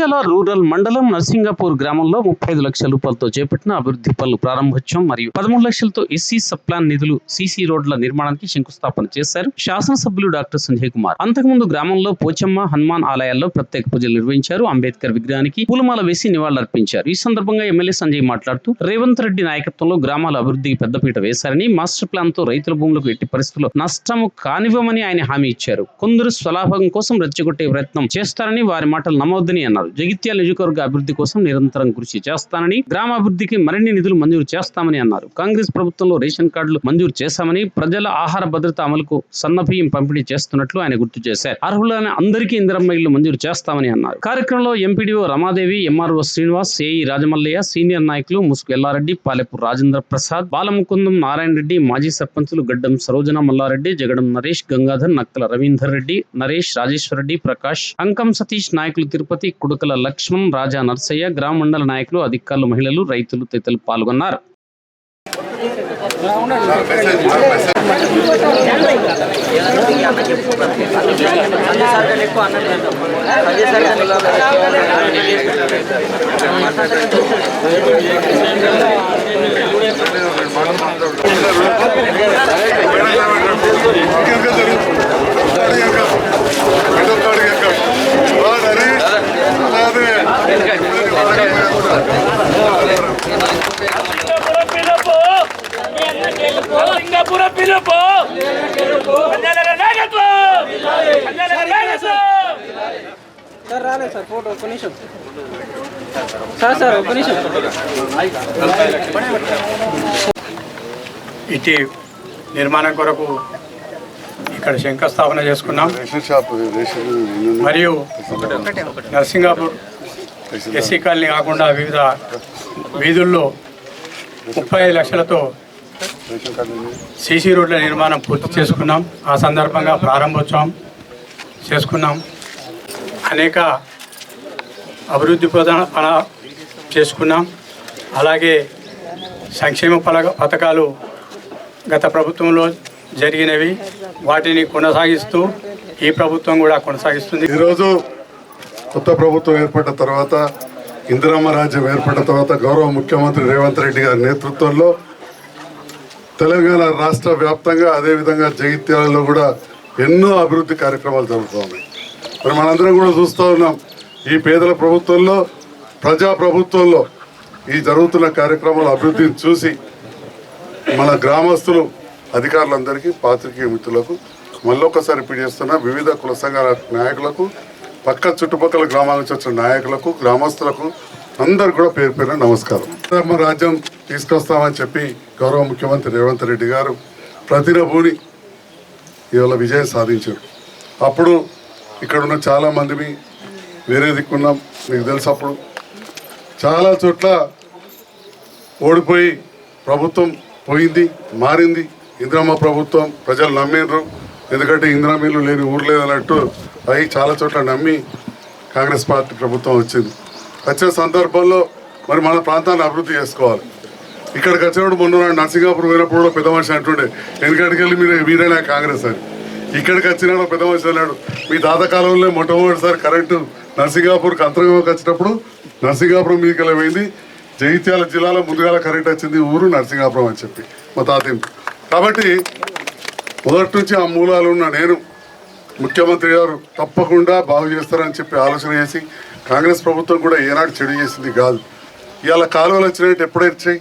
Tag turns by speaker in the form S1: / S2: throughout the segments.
S1: Nandyal rural మండలం నర్సింగాపూర్ గ్రామంలో ముప్పై ఐదు లక్షల రూపాయలతో చేపట్టిన అభివృద్ధి పనులు ప్రారంభోత్సవం మరియు పదమూడు లక్షలతో ఎస్సీ సప్లాన్ నిధులు సీసీ రోడ్ల నిర్మాణానికి శంకుస్థాపన చేశారు శాసనసభ్యులు డాక్టర్ సంజయ్ కుమార్. అంతకుముందు గ్రామంలో పోచమ్మ హనుమాన్ ఆలయాల్లో ప్రత్యేక పూజలు నిర్వహించారు. అంబేద్కర్ విగ్రహానికి పూలమాల వేసి నివాళులర్పించారు. ఈ సందర్భంగా ఎమ్మెల్యే సంజయ్ మాట్లాడుతూ రేవంత్ రెడ్డి నాయకత్వంలో గ్రామాల అభివృద్ధికి పెద్దపీట వేశారని మాస్టర్ ప్లాన్తో రైతుల భూములకు ఎట్టి పరిస్థితుల్లో నష్టము కానివ్వమని ఆయన హామీ ఇచ్చారు. కొందరు స్వలాభం కోసం రెచ్చగొట్టే ప్రయత్నం చేస్తారని వారి మాటలు నమ్మవద్దని అన్నారు. జగిత్యాల నియోజకవర్గ అభివృద్ధి కోసం నిరంతరం కృషి చేస్తానని గ్రామాభివృద్ధికి మరిన్ని నిధులు మంజూరు చేస్తామని అన్నారు. కాంగ్రెస్ ప్రభుత్వంలో రేషన్ కార్డులు మంజూరు చేశామని ప్రజల ఆహార భద్రత అమలుకు సన్నబియ్యం పంపిణీ చేస్తున్నట్లు ఆయన గుర్తు చేశారు. అర్హులైన అందరికీ ఇందిరమ్మ ఇళ్ళు మంజూరు చేస్తామని అన్నారు. కార్యక్రమంలో MPDO Ramadevi MRO Srinivas AE Rajamallaiah senior నాయకులు ముసుగు ఎల్లారెడ్డి పాలెపు రాజేంద్ర ప్రసాద్ బాలముకుందం నారాయణ రెడ్డి మాజీ సర్పంచులు గడ్డం సరోజన మల్లారెడ్డి జగడం నరేష్ గంగాధర్ నక్కల రవీందర్ రెడ్డి నరేష్ రాజేశ్వర రెడ్డి ప్రకాష్ అంకం సతీష్ నాయకులు తిరుపతి యువకుల లక్ష్మణ్ రాజా నర్సయ్య గ్రామ మండల నాయకులు అధికారులు మహిళలు రైతులు తదితరులు పాల్గొన్నారు.
S2: ఎక్కువ పిలుపు!
S3: సార్ రాలేదు సార్ ఫోటో ఒక్క నిమిషం. సార్ సార్ ఒక్క నిమిషం.
S4: ఇటీ నిర్మాణం కొరకు ఇక్కడ శంకుస్థాపన చేసుకున్నాం. మరియు నర్సింగాపూర్ ఎస్సీ కాలనీ కాకుండా వివిధ వీధుల్లో ముప్పై ఐదు లక్షలతో. సీసీ రోడ్ల నిర్మాణం పూర్తి చేసుకున్నాం. ఆ సందర్భంగా ప్రారంభోత్సవం చేసుకున్నాం. అనేక అభివృద్ధి ప్రధాన పన చేసుకున్నాం. అలాగే సంక్షేమ పథకాలు గత ప్రభుత్వంలో జరిగినవి. వాటిని కొనసాగిస్తూ ఈ ప్రభుత్వం కూడా కొనసాగిస్తుంది.
S5: ఈరోజు కొత్త ప్రభుత్వం ఏర్పడిన తర్వాత ఇందిరామ రాజ్యం ఏర్పడిన తర్వాత గౌరవ ముఖ్యమంత్రి రేవంత్ రెడ్డి గారి నేతృత్వంలో తెలంగాణ రాష్ట్ర వ్యాప్తంగా అదేవిధంగా జగిత్యాలలో కూడా ఎన్నో అభివృద్ధి కార్యక్రమాలు జరుగుతూ ఉన్నాయి. మరి మనందరం కూడా చూస్తూ ఉన్నాం ఈ పేదల ప్రభుత్వంలో ప్రజా ప్రభుత్వంలో ఈ జరుగుతున్న కార్యక్రమాల అభివృద్ధిని చూసి మన గ్రామస్తులు అధికారులందరికీ పాత్రికేయ మిత్రులకు మళ్ళొకసారి రిపీట్ చేస్తున్న వివిధ కుల సంఘాల నాయకులకు పక్క చుట్టుపక్కల గ్రామాల నుంచి వచ్చిన నాయకులకు గ్రామస్తులకు అందరు కూడా పేరు పేరు నమస్కారం. రాజ్యం తీసుకొస్తామని చెప్పి గౌరవ ముఖ్యమంత్రి రేవంత్ రెడ్డి గారు ప్రతిరభూని ఇవాళ విజయం సాధించారు. అప్పుడు ఇక్కడ ఉన్న చాలా వేరే దిక్కున్నాం మీకు తెలుసు అప్పుడు. చాలా చోట్ల ఓడిపోయి ప్రభుత్వం పోయింది మారింది. ఇందిరమ్మ ప్రభుత్వం ప్రజలు నమ్మిండ్రు. ఎందుకంటే ఇందిరామీలు లేని ఊరు లేదన్నట్టు అవి చాలా చోట్ల నమ్మి కాంగ్రెస్ పార్టీ ప్రభుత్వం వచ్చింది. వచ్చే సందర్భంలో మరి మన ప్రాంతాన్ని అభివృద్ధి చేసుకోవాలి. ఇక్కడికి వచ్చినప్పుడు మొన్న నర్సింగాపూర్ పోయినప్పుడు కూడా పెద్ద మనిషి అంటుండే ఎందుకంటికి వెళ్ళి మీరు మీరేనా కాంగ్రెస్ అని. ఇక్కడికి వచ్చినాడు పెద్ద మనిషి అన్నాడు మీ తాత కాలంలో మొట్టమొదటిసారి కరెంటు నర్సింగాపూర్కి అంతర్గంలోకి వచ్చినప్పుడు నర్సింగాపురం మీదకి వెళ్ళిపోయింది జగిత్యాల జిల్లాలో ముందుగాల కరెంట్ వచ్చింది ఊరు నరసింగాపురం అని చెప్పి. మా తాతయ్య కాబట్టి మొదటి నుంచి ఆ మూలాలు ఉన్న నేను ముఖ్యమంత్రి గారు తప్పకుండా బాగు చేస్తారని చెప్పి ఆలోచన చేసి కాంగ్రెస్ ప్రభుత్వం కూడా ఏనాడు చెడు చేసింది కాదు. ఇవాళ కాలువలు వచ్చినట్టు ఎప్పుడైనా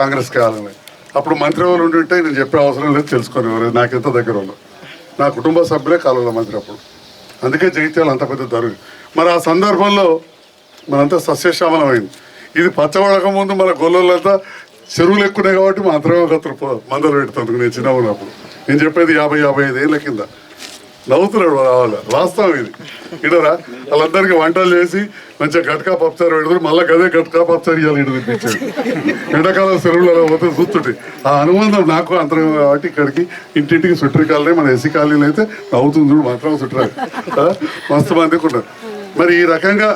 S5: కాంగ్రెస్ కావాలని. అప్పుడు మంత్రి వాళ్ళు ఉండి నేను చెప్పే అవసరం లేదు తెలుసుకొని ఎవరు నాకెంత దగ్గర వాళ్ళు. నా కుటుంబ సభ్యులే కాలంలో మంత్రి అప్పుడు. అందుకే జగిత్యాల అంత పెద్ద దరుగు మరి ఆ సందర్భంలో మనంతా సస్యశ్యామలమైంది ఇది పచ్చబడక ముందు మన గొల్లలంతా చెరువులు ఎక్కున్నాయి కాబట్టి మా అంతర్గతులు మందలు పెడుతుంది నేను చిన్నగా ఉన్నప్పుడు. నేను చెప్పేది యాభై యాభై ఐదు ఏళ్ళ కింద. నవ్వుతున్నాడు వాళ్ళ వాస్తవం ఇది. ఇడరా వాళ్ళందరికీ వంటలు చేసి మంచిగా గట్కా పప్పుచారు పెడతారు మళ్ళీ గదే గట్కా పప్పుచారు ఇవ్వాలి ఇటు తెప్పించాడు ఎండాకాలం సెలవులలో పోతే చూస్తుంటే ఆ అనుబంధం నాకు అంతరం కాబట్టి ఇక్కడికి ఇంటింటికి చుట్టరి కాలనీ మన ఎస్సీ కాలనీలు అయితే నవ్వుతుంది చూడు మాత్రం చుట్టరాలు మస్తు మంది ఉన్నారు మరి ఈ రకంగా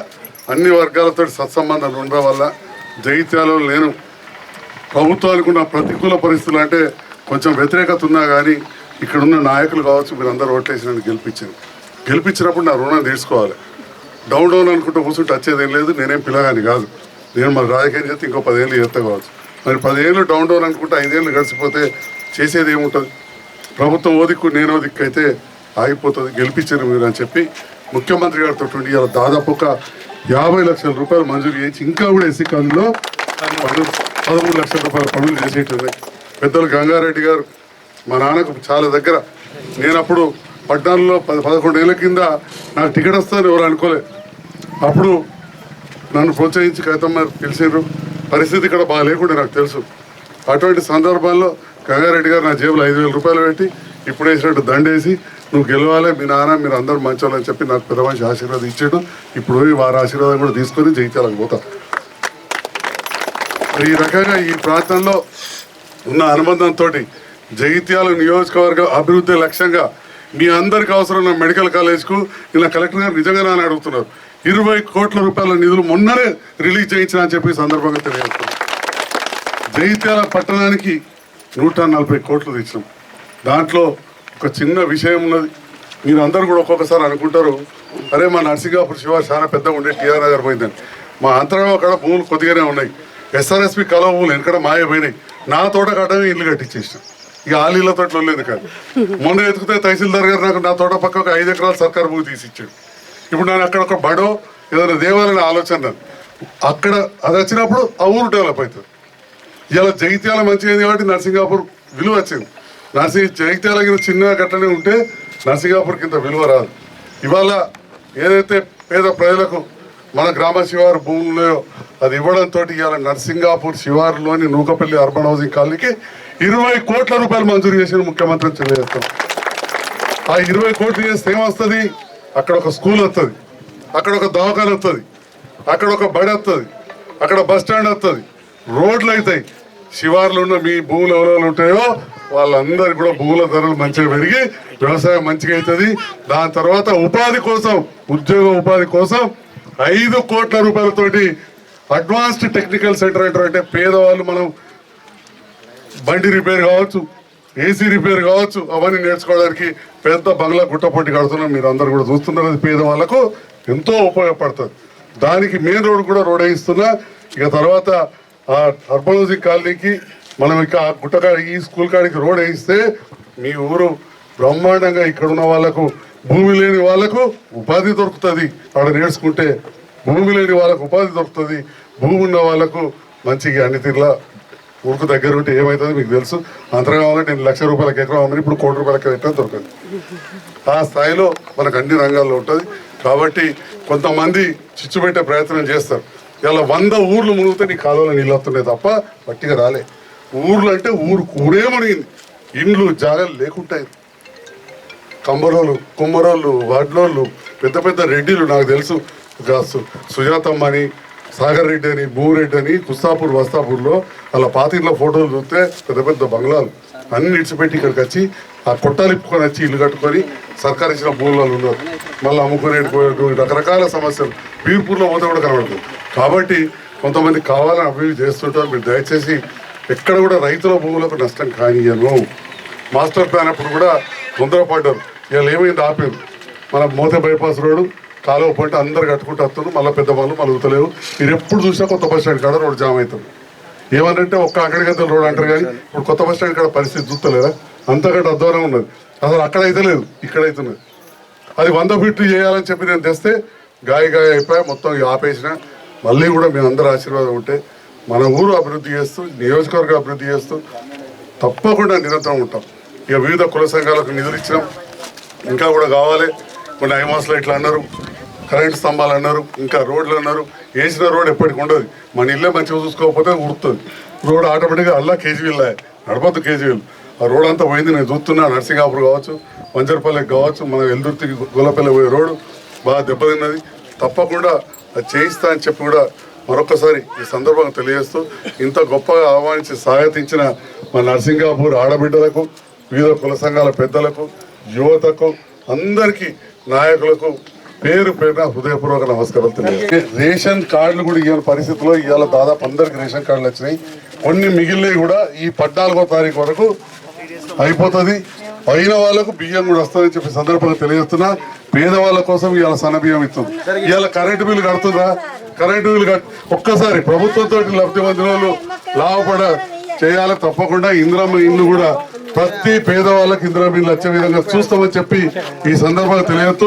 S5: అన్ని వర్గాలతో సత్సంబంధాలు ఉండడం వల్ల జగిత్యాలలో నేను ప్రభుత్వానికి ఉన్న ప్రతికూల పరిస్థితులు అంటే కొంచెం వ్యతిరేకత ఉన్నా కానీ ఇక్కడ ఉన్న నాయకులు కావచ్చు మీరు అందరు ఓట్లేసి నన్ను గెలిపించారు. గెలిపించినప్పుడు నా రుణాన్ని తీసుకోవాలి. డౌన్ డౌన్ అనుకుంటూ కూర్చుంటే వచ్చేది ఏం లేదు నేనేం పిల్లగాని కాదు. నేను మరి రాజకీయం చేస్తే ఇంకో పదేళ్ళు చేస్తా కావచ్చు. మరి పదేళ్ళు డౌన్ డౌన్ అనుకుంటే ఐదేళ్ళు గడిచిపోతే చేసేది ఏముంటుంది? ప్రభుత్వం ఓదిక్కు నేను ఓదిక్కు అయితే ఆగిపోతుంది గెలిపించారు మీరు అని చెప్పి ముఖ్యమంత్రి గారితో ఉండి ఇలా దాదాపు ఒక యాభై లక్షల రూపాయలు మంజూరు చేసి ఇంకా కూడా ఎస్సీ కాలంలో పదమూడు లక్షల రూపాయల పనులు చేసేట్టున్నాయి పెద్దలు గంగారెడ్డి గారు మా నాన్నకు చాలా దగ్గర. నేను అప్పుడు పట్టణంలో పది పదకొండు ఏళ్ళ కింద నాకు టికెట్ వస్తుందని ఎవరు అనుకోలేదు అప్పుడు నన్ను ప్రోత్సహించి కవితమ్మ పిలిచారు పరిస్థితి ఇక్కడ బాగా లేకుండా నాకు తెలుసు. అటువంటి సందర్భాల్లో గంగారెడ్డి గారు నా జేబులో ఐదు వేల రూపాయలు పెట్టి ఇప్పుడు వేసినట్టు దండేసి నువ్వు గెలవాలి మీ నాన్న మీరు అందరూ మంచోళ్ళని చెప్పి నాకు పెద్ద మనిషి ఆశీర్వాదం ఇచ్చాడు. ఇప్పుడు వారి ఆశీర్వాదం కూడా తీసుకొని జయించాలని పోతా. ఈ రకంగా ఈ ప్రాంతంలో ఉన్న అనుబంధంతో జగిత్యాల నియోజకవర్గ అభివృద్ధి లక్ష్యంగా మీ అందరికి అవసరమైన మెడికల్ కాలేజ్కు ఇలా కలెక్టర్ గారు నిజంగా అని అడుగుతున్నారు. ఇరవై కోట్ల రూపాయల నిధులు మొన్ననే రిలీజ్ చేయించిన అని చెప్పి సందర్భంగా తెలియజేస్తున్నారు జగిత్యాల పట్టణానికి నూట నలభై కోట్లు తెచ్చినాం. దాంట్లో ఒక చిన్న విషయం ఉన్నది. మీరు అందరూ కూడా ఒక్కొక్కసారి అనుకుంటారు అరే మా నర్సింగాపూర్ శివ చాలా పెద్దగా ఉండే టీఆర్ నగర్ పోయిందని. మా అంతరం అక్కడ భూములు కొద్దిగానే ఉన్నాయి. ఎస్ఆర్ఎస్పి కలవ భూములు వెనకడ మాయపోయినాయి నా తోట కట్టమే ఇల్లు కట్టించేసాం ఇక ఆలీల తోటలో లేదు కాదు. మొన్న ఎత్తుకుతే తహసీల్దార్ గారు నాకు నా తోట పక్క ఒక ఐదు ఎకరాలు సర్కారు భూమి తీసిచ్చాడు ఇప్పుడు నేను అక్కడ ఒక బడో ఏదైనా దేవాలయ ఆలోచన అక్కడ అది వచ్చినప్పుడు ఆ ఊరు డెవలప్ అవుతుంది. ఇలా జగిత్యాల మంచిగా కాబట్టి నర్సింగాపూర్ విలువ వచ్చింది. నర్సింగ్ జగిత్యాల కింద చిన్నగా గట్టనే ఉంటే నర్సింగాపూర్ కింద విలువ రాదు. ఇవాళ ఏదైతే పేద ప్రజలకు మన గ్రామ శివారు భూములు అది ఇవ్వడంతో ఇవాళ నర్సింగాపూర్ శివారులోని నూకపల్లి అర్బన్ హౌసింగ్ కాలనీకి ఇరవై కోట్ల రూపాయలు మంజూరు చేసిన ముఖ్యమంత్రి తెలియజేస్తాం ఆ ఇరవై కోట్లు చేస్తే ఏమొస్తుంది అక్కడ ఒక స్కూల్ వస్తుంది అక్కడ ఒక దవాఖాన వస్తుంది అక్కడ ఒక బడి వస్తుంది అక్కడ బస్ స్టాండ్ వస్తుంది రోడ్లు అవుతాయి శివార్లు ఉన్న మీ భూములు ఎవరెవరు ఉంటాయో వాళ్ళందరికీ కూడా భూముల ధరలు మంచిగా పెరిగి వ్యవసాయం మంచిగా అవుతుంది దాని తర్వాత ఉపాధి కోసం ఉద్యోగ ఉపాధి కోసం ఐదు కోట్ల రూపాయలతోటి అడ్వాన్స్డ్ టెక్నికల్ సెంటర్ అంటారు అంటే పేదవాళ్ళు మనం బండి రిపేర్ కావచ్చు ఏసీ రిపేర్ కావచ్చు అవన్నీ నేర్చుకోవడానికి పెద్ద బంగ్లా గుట్టపొట్టి కడుతున్నాం. మీరు అందరు కూడా చూస్తున్నారు అది పేదవాళ్ళకు ఎంతో ఉపయోగపడుతుంది. దానికి మెయిన్ రోడ్ కూడా రోడ్ వేయిస్తున్నా. ఇక తర్వాత ఆ అర్బనోజీ కాలనీకి మనం ఇక ఆ గుట్టకాడ ఈ స్కూల్ కాడికి రోడ్ వేయిస్తే మీ ఊరు బ్రహ్మాండంగా ఇక్కడ ఉన్న వాళ్ళకు భూమి లేని వాళ్ళకు ఉపాధి దొరుకుతుంది. అక్కడ నేర్చుకుంటే భూమి లేని వాళ్ళకు ఉపాధి దొరుకుతుంది. భూమి ఉన్న వాళ్ళకు మంచిగా అన్ని తీరులా ఊరుకు దగ్గర ఉంటే ఏమవుతుంది మీకు తెలుసు. అంతరం కావాలంటే నేను లక్ష రూపాయలకి ఎకరం ఉంది ఇప్పుడు కోటి రూపాయలకి ఎకరం దొరకదు. ఆ స్థాయిలో మనకు అన్ని రంగాల్లో ఉంటుంది. కాబట్టి కొంతమంది చిచ్చు పెట్టే ప్రయత్నం చేస్తారు. ఇలా వంద ఊర్లు మునిగితే నీ కాలువలో నీళ్ళు వస్తున్నాయి తప్ప పట్టిగా రాలే. ఊర్లు అంటే ఊరు ఊరే మునిగింది. ఇండ్లు జాగాలు లేకుంటాయి. కంబరోళ్ళు కుమ్మరోళ్ళు వడ్లోళ్ళు పెద్ద పెద్ద రెడ్డిలు నాకు తెలుసు. సుజాతమ్మ అని సాగర్ రెడ్డి అని భూరెడ్డి అని కుస్తాపూర్ వస్తాపూర్లో అలా పాతిట్లో ఫోటోలు చూస్తే పెద్ద పెద్ద బంగ్లాలు అన్ని ఇడిచిపెట్టి ఇక్కడికి వచ్చి ఆ కొట్టాలు ఇప్పుకొని వచ్చి ఇల్లు కట్టుకొని సర్కారు ఇచ్చిన భూములలో ఉన్నారు. మళ్ళీ అమ్ముకునే రకరకాల సమస్యలు. బీర్పూర్లో పోతే కూడా కనబడుతుంది కాబట్టి కొంతమంది కావాలని అభివృద్ధి చేస్తుంటారు. మీరు దయచేసి ఎక్కడ కూడా రైతుల భూములకు నష్టం కానియను మాస్టర్ ప్లాన్ అప్పుడు కూడా తొందరపడ్డారు. ఇవాళ ఏమైంది ఆపారు. మన మోతే బైపాస్ రోడ్డు కాలువ పంట అందరు కట్టుకుంటూ వస్తున్నారు. మళ్ళీ పెద్ద వాళ్ళు మలుగుతలేవు మీరు ఎప్పుడు చూసినా కొత్త బస్ స్టాండ్ కాడ రోడ్డు జామ్ అవుతుంది. ఏమనంటే ఒక్క అక్కడికి రోడ్ అంటారు కానీ ఇప్పుడు కొత్త బస్ స్టాండ్ కాడ పరిస్థితి చూస్తలేదా అంతకంటే అధ్వానం ఉన్నది. అసలు అక్కడ అయితే లేదు ఇక్కడ అవుతున్నది అది వంద ఫీట్లు చేయాలని చెప్పి నేను తెస్తే గాయ గాయ అయిపోయి మొత్తం ఇక ఆపేసిన. మళ్ళీ కూడా మీ అందరి ఆశీర్వాదం ఉంటే మన ఊరు అభివృద్ధి చేస్తూ నియోజకవర్గం అభివృద్ధి చేస్తూ తప్పకుండా నిరంతరం ఉంటాం. ఇక వివిధ కుల సంఘాలకు నిధులు ఇచ్చినాం. ఇంకా కూడా కావాలి. కొన్ని ఐమాస్లో ఇట్లా అన్నారు. కరెంట్ స్తంభాలు అన్నారు. ఇంకా రోడ్లు అన్నారు. వేసిన రోడ్ ఎప్పటికి ఉండదు. మన ఇల్లే మంచిగా చూసుకోకపోతే ఉడుతుంది రోడ్ ఆటోమేటిక్గా అల్లా కేజీవీల్. నడపద్దు కేజీవీల్. ఆ రోడ్ అంతా పోయింది. నేను చూస్తున్నా. నర్సింగాపూర్ కావచ్చు వంజరపల్లికి కావచ్చు మన ఎల్దుర్తికి గొల్లపల్లి పోయే రోడ్డు బాగా దెబ్బతిన్నది. తప్పకుండా అది చేయిస్తా అని చెప్పి కూడా మరొకసారి ఈ సందర్భంగా తెలియజేస్తూ ఇంత గొప్పగా ఆహ్వానించి స్వాగతించిన మా నర్సింగాపూర్ ఆడబిడ్డలకు వివిధ కుల సంఘాల పెద్దలకు యువతకు అందరికీ నాయకులకు పేరు పేరున హృదయపూర్వక నమస్కారాలు తెలియదు రేషన్ కార్డులు కూడా ఇవాళ పరిస్థితుల్లో ఇవాళ దాదాపు అందరికి రేషన్ కార్డులు వచ్చినాయి. కొన్ని మిగిలినవి కూడా ఈ పద్నాలుగో తారీఖు వరకు అయిపోతుంది. పైన వాళ్ళకు బియ్యం కూడా వస్తుందని చెప్పి సందర్భంగా తెలియజేస్తున్నా. పేదవాళ్ళ కోసం ఇవాళ సన్నబియ్యం ఇస్తుంది. ఇవాళ కరెంటు బిల్లు కడుతుందా? కరెంటు బిల్లు కట్ ఒక్కసారి ప్రభుత్వంతో లబ్ధి మంది వాళ్ళు లాభపడ చేయాలి తప్పకుండా. ఇంద్రమ్మ ఇల్లు కూడా ప్రతి పేదవాళ్ళకి ఇందిరా బిల్లు వచ్చే విధంగా చూస్తామని చెప్పి ఈ సందర్భంగా తెలియదు